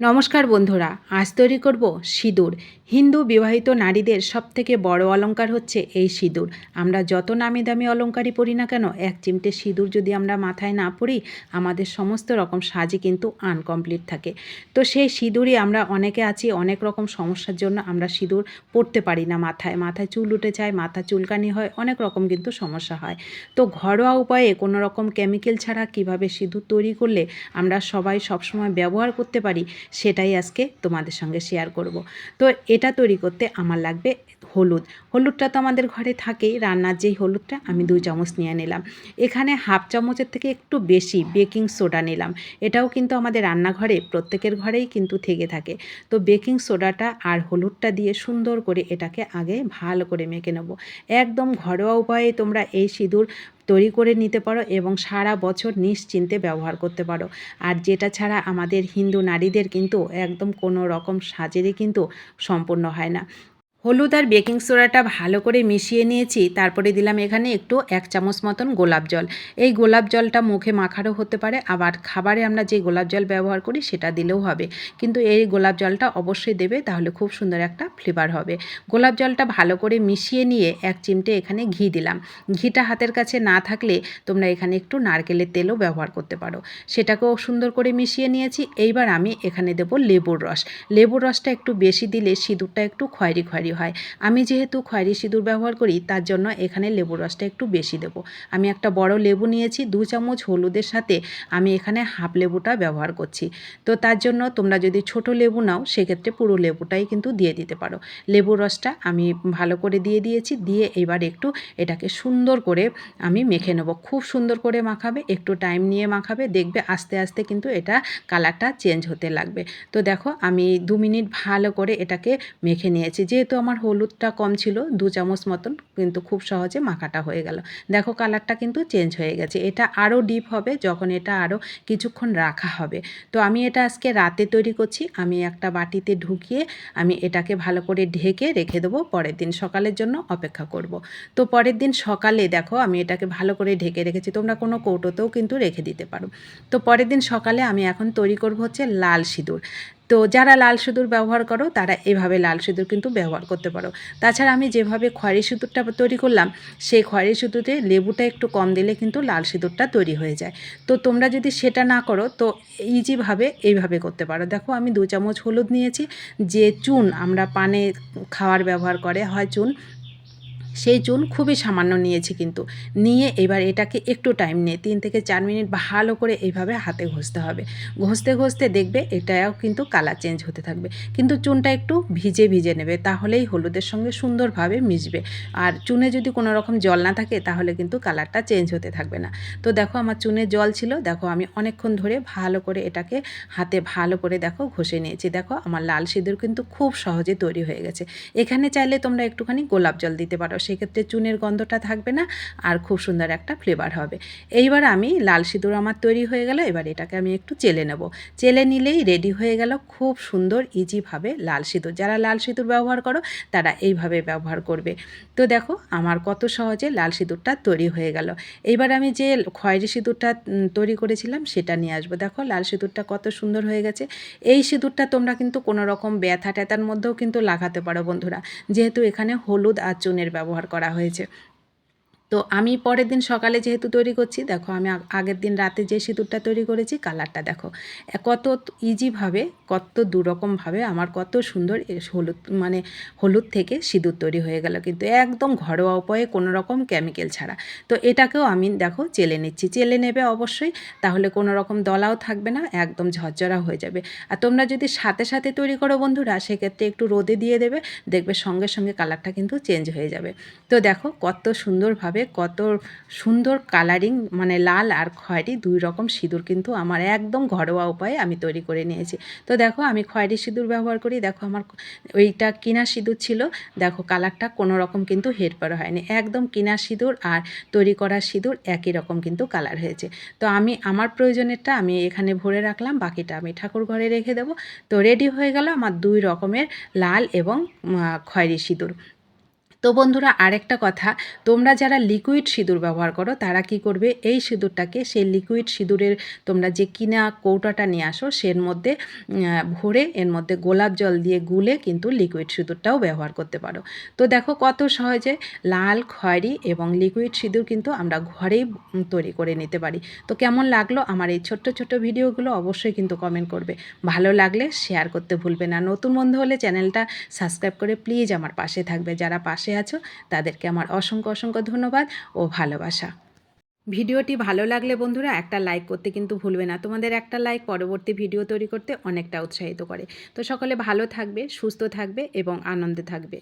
নমস্কার বন্ধুরা, আজ তৈরি করব সিঁদুর। হিন্দু বিবাহিত নারীদের সবথেকে বড় অলঙ্কার হচ্ছে এই সিঁদুর। আমরা যত নামি দামি অলংকারই পরি না কেন, এক চিমটে সিঁদুর যদি আমরা মাথায় না পরি, আমাদের সমস্ত রকম সাজই কিন্তু আনকমপ্লিট থাকে। তো সেই সিঁদুরই আমরা অনেকে আছি, অনেক রকম সমস্যার জন্য আমরা সিঁদুর পরতে পারি না মাথায়। মাথায় চুল উঠে যায়, মাথা চুলকানি হয়, অনেক রকম কিন্তু সমস্যা হয়। তো ঘরোয়া উপায়ে কোনো রকম কেমিক্যাল ছাড়া কীভাবে সিঁদুর তৈরি করলে আমরা সবাই সবসময় ব্যবহার করতে পারি সেটাই আজকে তোমাদের সঙ্গে শেয়ার করব। তো এটা তৈরি করতে আমার লাগবে হলুদ। হলুদটা তো আমাদের ঘরে থাকেই, রান্নার যেই হলুদটা আমি দুই চামচ নিয়ে নিলাম। এখানে হাফ চামচের থেকে একটু বেশি বেকিং সোডা নিলাম। এটাও কিন্তু আমাদের রান্নাঘরে, প্রত্যেকের ঘরেই কিন্তু থেকে থাকে। তো বেকিং সোডাটা আর হলুদটা দিয়ে সুন্দর করে এটাকে আগে ভালো করে মেখে নেব। একদম ঘরোয়া উপায়ে তোমরা এই সিঁদুর তৈরি করে নিতে পারো এবং সারা বছর নিশ্চিন্তে ব্যবহার করতে পারো। আর যেটা ছাড়া আমাদের হিন্দু নারীদের কিন্তু একদম কোনো রকম সাজেরই কিন্তু সম্পূর্ণ হয় না। হলুদ আর বেকিং সোডাটা ভালো করে মিশিয়ে নিয়েছি, তারপরে দিলাম এখানে একটু এক চামচ মতন গোলাপ জল। এই গোলাপ জলটা মুখে মাখারও হতে পারে, আবার খাবারে আমরা যে গোলাপ জল ব্যবহার করি সেটা দিলেও হবে। কিন্তু এই গোলাপ জলটা অবশ্যই দেবে, তাহলে খুব সুন্দর একটা ফ্লেভার হবে। গোলাপ জলটা ভালো করে মিশিয়ে নিয়ে এক চিমটে এখানে ঘি দিলাম। ঘিটা হাতের কাছে না থাকলে তোমরা এখানে একটু নারকেলের তেলও ব্যবহার করতে পারো। সেটাকেও সুন্দর করে মিশিয়ে নিয়েছি, এইবার আমি এখানে দেবো লেবুর রস। লেবুর রসটা একটু বেশি দিলে সিঁদুরটা একটু খয়েরি খয়েরি হয়। আমি যেহেতু খয়েরি সিঁদুর ব্যবহার করি, তার জন্য এখানে লেবুর রসটা একটু বেশি দেব। আমি একটা বড় লেবু নিয়েছি, দু চামচ হলুদের সাথে আমি এখানে হাফ লেবুটা ব্যবহার করছি। তো তার জন্য তোমরা যদি ছোট লেবু নাও, সেক্ষেত্রে পুরো লেবুটাই কিন্তু দিয়ে দিতে পারো। লেবুর রসটা আমি ভালো করে দিয়ে দিয়েছি, দিয়ে এবার একটু এটাকে সুন্দর করে আমি মেখে নেব। খুব সুন্দর করে মাখাবে, একটু টাইম নিয়ে মাখাবে, দেখবে আস্তে আস্তে কিন্তু এটা কালারটা চেঞ্জ হতে লাগবে। তো দেখো, আমি দু মিনিট ভালো করে এটাকে মেখে নিয়েছি। যেহেতু আমার হলুদটা কম ছিল, দু চামচ মতন, কিন্তু খুব সহজে মাখাটা হয়ে গেল। দেখো কালারটা কিন্তু চেঞ্জ হয়ে গেছে। এটা আরও ডিপ হবে, যখন এটা আরও কিছুক্ষণ রাখা হবে। তো আমি এটা আজকে রাতে তৈরি করছি। আমি একটা বাটিতে ঢুকিয়ে আমি এটাকে ভালো করে ঢেকে রেখে দেবো, পরের দিন সকালের জন্য অপেক্ষা করব। তো পরের দিন সকালে দেখো আমি এটাকে ভালো করে ঢেকে রেখেছি। তোমরা কোনো কৌটোতেও কিন্তু রেখে দিতে পারো। তো পরের দিন সকালে আমি এখন তৈরি করব হচ্ছে লাল সিঁদুর। তো যারা লাল সিঁদুর ব্যবহার করো, তারা এভাবে লাল সিঁদুর কিন্তু ব্যবহার করতে পারো। তাছাড়া আমি যেভাবে খয়েরি সিঁদুরটা তৈরি করলাম, সেই খয়েরি সিঁদুরে লেবুটা একটু কম দিলে কিন্তু লাল সিঁদুরটা তৈরি হয়ে যায়। তো তোমরা যদি সেটা না করো, তো ইজিভাবে এইভাবে করতে পারো। দেখো, আমি দু চামচ হলুদ নিয়েছি। যে চুন আমরা পানে খাওয়ার ব্যবহার করে, হয় চুন সেই চুন খুবই সামান্য নিয়েছি কিন্তু। নিয়ে এবার এটাকে একটু টাইম নিয়ে, তিন থেকে চার মিনিট ভালো করে এইভাবে হাতে ঘষতে হবে। ঘষতে ঘষতে দেখবে এটাও কিন্তু কালার চেঞ্জ হতে থাকবে। কিন্তু চুনটা একটু ভিজে ভিজে নেবে, তাহলেই হলুদের সঙ্গে সুন্দরভাবে মিশবে। আর চুনে যদি কোনো রকম জল না থাকে, তাহলে কিন্তু কালারটা চেঞ্জ হতে থাকবে না। তো দেখো আমার চুনে জল ছিল, দেখো আমি অনেকক্ষণ ধরে ভালো করে এটাকে হাতে ভালো করে দেখো ঘষে নিয়েছি। দেখো আমার লাল সিঁদুর কিন্তু খুব সহজে তৈরি হয়ে গেছে। এখানে চাইলে তোমরা একটুখানি গোলাপ জল দিতে পারো। সেক্ষেত্রে চুনের গন্ধটা থাকবে না আর খুব সুন্দর একটা ফ্লেভার হবে। এইবার আমি লাল সিঁদুর আমার তৈরি হয়ে গেল, এবার এটাকে আমি একটু চেলে নেব। চেলে নিলেই রেডি হয়ে গেল খুব সুন্দর ইজিভাবে লাল সিঁদুর। যারা লাল সিঁদুর ব্যবহার করো, তারা এইভাবে ব্যবহার করবে। তো দেখো, আমার কত সহজে লাল সিঁদুরটা তৈরি হয়ে গেল। এইবার আমি যে খয়েরি সিঁদুরটা তৈরি করেছিলাম সেটা নিয়ে আসব। দেখো, লাল সিঁদুরটা কত সুন্দর হয়ে গেছে। এই সিঁদুরটা তোমরা কিন্তু কোনো রকম ব্যথা ট্যাথার মধ্যেও কিন্তু লাগাতে পারো বন্ধুরা। যেহেতু এখানে হলুদ আর চুনের ব্যবহার করা হয়েছে তো আমি পরের দিন সকালে যেহেতু তৈরি করছি, দেখো আমি আগের দিন রাতে যে সিঁদুরটা তৈরি করেছি কালারটা দেখো। কত ইজিভাবে কত দুরকমভাবে আমার কত সুন্দর হলুদ মানে হলুদ থেকে সিঁদুর তৈরি হয়ে গেল। কিন্তু একদম ঘরোয়া উপায়ে কোনো রকম কেমিক্যাল ছাড়া। তো এটাকেও আমি দেখো চেলে নিচ্ছি। চেলে নেবে অবশ্যই, তাহলে কোনো রকম দলাও থাকবে না, একদম ঝরঝরা হয়ে যাবে। আর তোমরা যদি সাথে সাথে তৈরি করো বন্ধুরা, সেক্ষেত্রে একটু রোদে দিয়ে দেবে, দেখবে সঙ্গে সঙ্গে কালারটা কিন্তু চেঞ্জ হয়ে যাবে। তো দেখো কত সুন্দরভাবে হবে, কত সুন্দর কালারিং মানে লাল আর খয়েরি দুই রকম সিঁদুর কিন্তু আমার একদম ঘরোয়া উপায়ে আমি তৈরি করে নিয়েছি। তো দেখো আমি খয়েরি সিঁদুর ব্যবহার করি, দেখো আমার ওইটা কিনা সিঁদুর ছিল, দেখো কালারটা কোনো রকম কিন্তু হেরপার হয়নি। একদম কিনা সিঁদুর আর তৈরি করা সিঁদুর একই রকম কিন্তু কালার হয়েছে। তো আমি, আমার প্রয়োজনেরটা আমি এখানে ভরে রাখলাম, বাকিটা আমি ঠাকুর ঘরে রেখে দেবো। তো রেডি হয়ে গেল আমার দুই রকমের লাল এবং খয়েরি সিঁদুর। তো বন্ধুরা, আরেকটা কথা, তোমরা যারা লিকুইড সিঁদুর ব্যবহার করো, তারা কি করবে? এই সিঁদুরটাকে, সেই লিকুইড সিঁদুরের তোমরা যে কিনা কৌটাটা নিয়ে আসো, সের মধ্যে ভরে, এর মধ্যে গোলাপ জল দিয়ে গুলে কিন্তু লিকুইড সিঁদুরটাও ব্যবহার করতে পারো। তো দেখো কত সহজে, লাল, খয়েরি এবং লিকুইড সিঁদুর কিন্তু আমরা ঘরেই তৈরি করে নিতে পারি। তো কেমন লাগল আমার এই ছোট্ট ছোট্ট ভিডিওগুলো অবশ্যই কিন্তু কমেন্ট করবে। ভালো লাগলে শেয়ার করতে ভুলবে না। নতুন বন্ধু হলে চ্যানেলটা সাবস্ক্রাইব করে প্লিজ আমার পাশে থাকবে। যারা পাশে আছো। তাদেরকে আমার অসংখ্য অসংখ্য ধন্যবাদ ও ভালোবাসা। ভিডিওটি ভালো লাগলে বন্ধুরা একটা লাইক করতে কিন্তু ভুলবে না। তোমাদের একটা লাইক পরবর্তী ভিডিও তৈরি করতে অনেকটা উৎসাহিত করে। তো সকলে ভালো থাকবে, সুস্থ থাকবে এবং আনন্দে থাকবে।